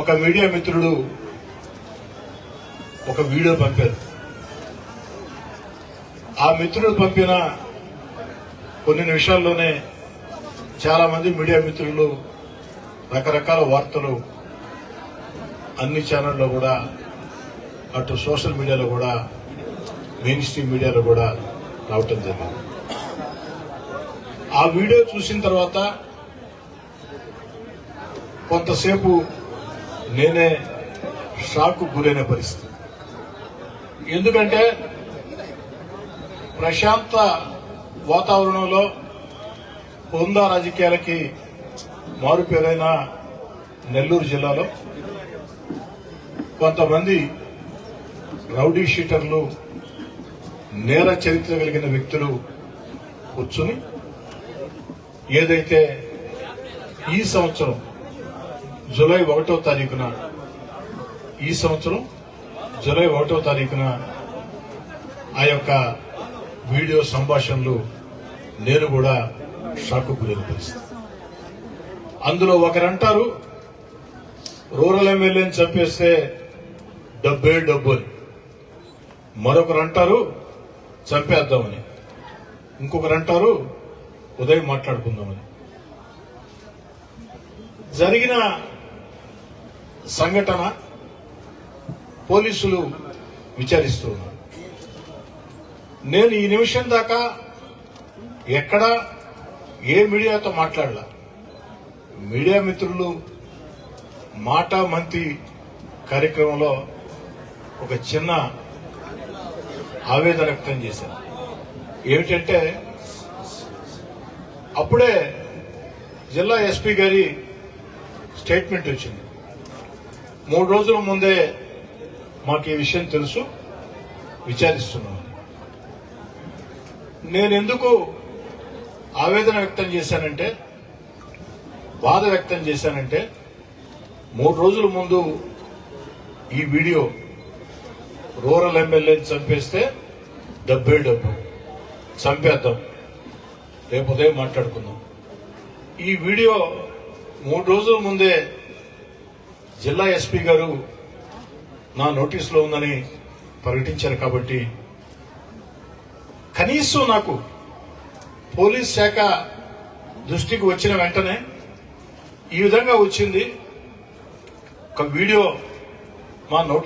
ఒక మీడియా మిత్రుడు ఒక వీడియో పంపారు. ఆ మిత్రుడు పంపిన కొన్ని నిమిషాల్లోనే చాలా మంది మీడియా మిత్రులు రకరకాల వార్తలు అన్ని ఛానల్లో కూడా అటు సోషల్ మీడియాలో కూడా మెయిన్ స్ట్రీమ్ మీడియాలో కూడా రావటం జరిగింది. ఆ వీడియో చూసిన తర్వాత కొంతసేపు నేనే షాక్ గురైన పరిస్థితి. ఎందుకంటే ప్రశాంత వాతావరణంలో హుందా రాజకీయాలకి మారుపేరైన నెల్లూరు జిల్లాలో కొంతమంది రౌడీ షీటర్లు నేర చరిత్ర కలిగిన వ్యక్తులు కూర్చుని ఏదైతే ఈ సంవత్సరం జూలై ఒకటో తారీఖున ఈ సంవత్సరం జూలై ఒకటో తారీఖున ఆ యొక్క వీడియో సంభాషణలు నేను కూడా షాక్ గురైన పరిస్థితి అందులో ఒకరంటారు రూరల్ ఎమ్మెల్యేని చంపేస్తే డబ్బే డబ్బు అని. మరొకరు అంటారు చంపేద్దామని. ఇంకొకరు అంటారు ఉదయం మాట్లాడుకుందామని. జరిగిన సంఘటన పోలీసులు విచారిస్తున్నారు నేను ఈ నిమిషం దాకా ఎక్కడ ఏ మీడియాతో మాట్లాడలా. మీడియా మిత్రులు మాట మంతి కార్యక్రమంలో ఒక చిన్న ఆవేదన వ్యక్తం చేశాను ఏమిటంటే అప్పుడే జిల్లా ఎస్పీ గారి స్టేట్మెంట్ వచ్చింది. మూడు రోజుల ముందే మాకు ఈ విషయం తెలుసు. విచారిస్తున్నాం. నేను ఎందుకు ఆవేదన వ్యక్తం చేశానంటే బాధ వ్యక్తం చేశానంటే మూడు రోజుల ముందు ఈ వీడియో రూరల్ ఎమ్మెల్యేని చంపేస్తే డబ్బే డబ్బు. చంపేద్దాం. రేపు ఉదయం మాట్లాడుకుందాం. ఈ వీడియో మూడు రోజుల ముందే జిల్లా ఎస్పీ గారు నా నోటీసులో ఉందని ప్రకటించారు కాబట్టి కనీసం నాకు పోలీస్ శాఖ దృష్టికి వచ్చిన వెంటనే ఈ విధంగా వచ్చింది. ఒక వీడియో మా నోటీస్